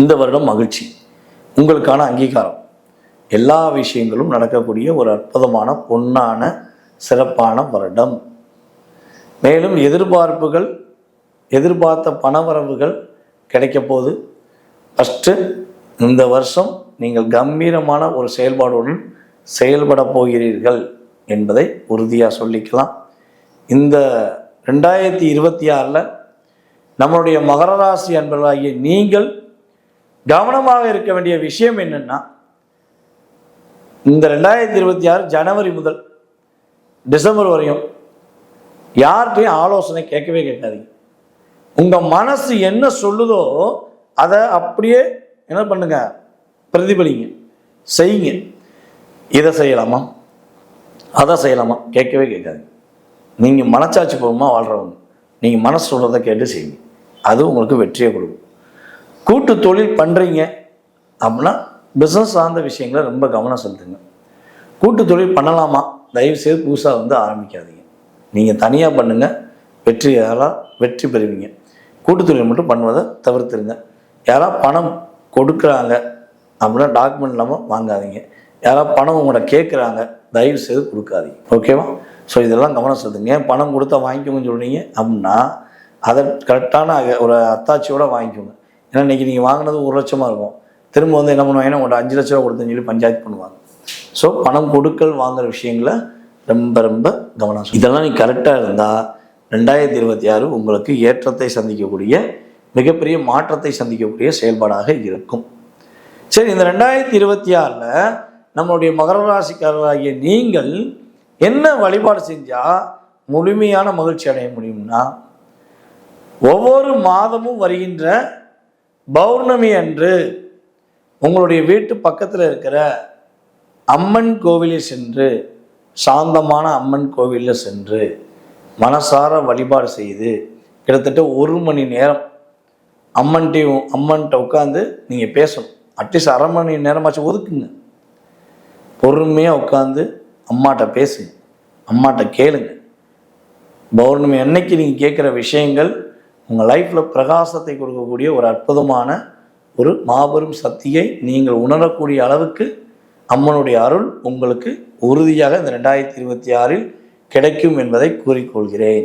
இந்த வருடம் மகிழ்ச்சி. உங்களுக்கான அங்கீகாரம். எல்லா விஷயங்களும் நடக்கக்கூடிய ஒரு அற்புதமான பொன்னான சிறப்பான வருடம். மேலும் எதிர்பார்ப்புகள் எதிர்பார்த்த பணவரவுகள் கிடைக்க போது ஃபஸ்ட்டு இந்த வருஷம் நீங்கள் கம்பீரமான ஒரு செயல்பாடுடன் செயல்பட போகிறீர்கள் என்பதை உறுதியாக சொல்லிக்கலாம். இந்த ரெண்டாயிரத்தி இருபத்தி ஆறில் நம்மளுடைய மகர ராசி அன்பர்களாகிய நீங்கள் கவனமாக இருக்க வேண்டிய விஷயம் என்னன்னா இந்த ரெண்டாயிரத்தி இருபத்தி ஆறு ஜனவரி முதல் டிசம்பர் வரையும் யார்கிட்டையும் ஆலோசனை கேட்கவே கேட்காதீங்க. உங்கள் மனசு என்ன சொல்லுதோ அதை அப்படியே என்ன பண்ணுங்க பிரதிபலிங்க. செய்யுங்க. இதை செய்யலாமா? அதை செய்யலாமா? கேட்கவே கேட்காதீங்க. நீங்கள் மனச்சாட்சி பூர்வமாக வாழ்கிறவங்க நீங்கள் மனசு சொல்கிறத கேட்டு செய்யுங்க. அது உங்களுக்கு வெற்றியை கொடுக்கும். கூட்டு தொழில் பண்ணுறீங்க அப்படின்னா பிஸ்னஸ் சார்ந்த விஷயங்களை ரொம்ப கவனம் செலுத்துங்க. கூட்டு தொழில் பண்ணலாமா? தயவு செய்து புதுசாக வந்து ஆரம்பிக்காதீங்க. நீங்கள் தனியாக பண்ணுங்கள் வெற்றி யாராக வெற்றி பெறுவீங்க. கூட்டு தொழில் மட்டும் பண்ணுவதை தவிர்த்துருங்க. யாராவது பணம் கொடுக்குறாங்க அப்படின்னா டாக்குமெண்ட் இல்லாமல் வாங்காதீங்க. யாராவது பணம் உங்கள்கிட்ட கேட்குறாங்க தயவு செய்து கொடுக்காதீங்க ஓகேவா ஸோ இதெல்லாம் கவனம் செலுத்துங்க. பணம் கொடுத்தா வாங்கிக்கோங்கன்னு சொல்கிறீங்க அப்படின்னா அதை கரெக்டான ஒரு அத்தாட்சியோடு வாங்கிக்கோங்க. ஏன்னா இன்றைக்கி நீங்கள் வாங்கினது ஒரு லட்சமாக இருக்கும். திரும்ப வந்து என்ன பண்ணுவாங்கன்னா உங்கள்கிட்ட அஞ்சு லட்ச ரூபா கொடுத்தேன்னு சொல்லி பஞ்சாயத்து பண்ணுவாங்க. ஸோ பணம் கொடுக்கல் வாங்குற விஷயங்களை ரொம்ப ரொம்ப கவனம் இதெல்லாம் நீ கரெக்டாக இருந்தால் ரெண்டாயிரத்தி இருபத்தி ஆறு உங்களுக்கு ஏற்றத்தை சந்திக்கக்கூடிய மிகப்பெரிய மாற்றத்தை சந்திக்கக்கூடிய செயல்பாடாக இருக்கும். சரி இந்த ரெண்டாயிரத்தி இருபத்தி ஆறில் நம்மளுடைய மகர ராசிக்காரராகிய நீங்கள் என்ன வழிபாடு செஞ்சால் முழுமையான மகிழ்ச்சி அடைய முடியும்னா ஒவ்வொரு மாதமும் வருகின்ற பௌர்ணமி அன்று உங்களுடைய வீட்டு பக்கத்தில் இருக்கிற அம்மன் கோவிலில் சென்று சாந்தமான அம்மன் கோவிலில் சென்று மனசார வழிபாடு செய்து கிட்டத்தட்ட ஒரு மணி நேரம் அம்மன்ட்டையும் அம்மன்கிட்ட உட்காந்து நீங்கள் பேசணும். அட்லீஸ்ட் அரை மணி நேரமாச்சும் ஒதுக்குங்க. பொறுமையாக உட்காந்து அம்மாட்ட பேசுங்க. அம்மாட்ட கேளுங்க. பௌர்ணமி அன்னைக்கு நீங்கள் கேட்குற விஷயங்கள் உங்கள் லைஃப்பில் பிரகாசத்தை கொடுக்கக்கூடிய ஒரு அற்புதமான ஒரு மாபெரும் சக்தியை நீங்கள் உணரக்கூடிய அளவுக்கு அம்மனுடைய அருள் உங்களுக்கு உறுதியாக இந்த ரெண்டாயிரத்தி இருபத்தி ஆறில் கிடைக்கும் என்பதை கூறிக்கொள்கிறேன்.